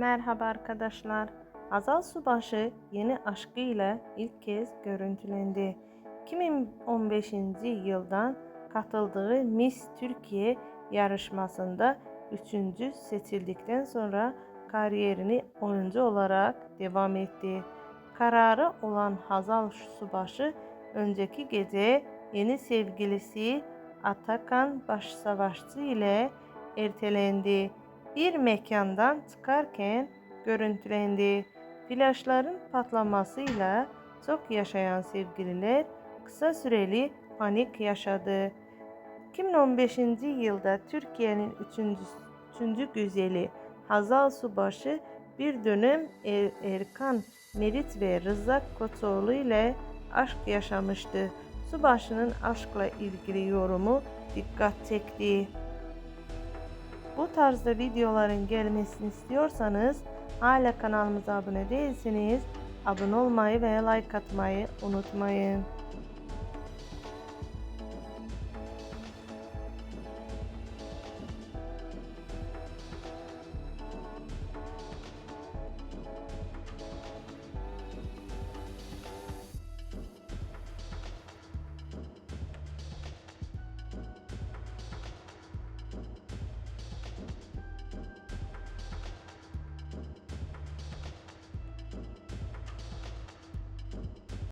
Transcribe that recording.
Merhaba arkadaşlar. Azal Subaşı yeni aşkıyla ilk kez görüntülendi. 2015 yıldan katıldığı Miss Türkiye yarışmasında üçüncü seçildikten sonra kariyerini oyuncu olarak devam etti. Kararı olan Hazal Subaşı önceki gece yeni sevgilisi Atakan Başsavaşçı ile ertelendi. Bir mekandan çıkarken görüntülendi. Flaşların patlamasıyla çok yaşayan sevgililer kısa süreli panik yaşadı. 2015 yılda Türkiye'nin 3. üçüncü güzeli Hazal Subaşı bir dönem Er- Erkan Merit ve Rıza Koçoğlu ile aşk yaşamıştı. Subaşı'nın aşkla ilgili yorumu dikkat çekti. Bu tarzda videoların gelmesini istiyorsanız hala kanalımıza abone değilseniz abone olmayı ve like atmayı unutmayın.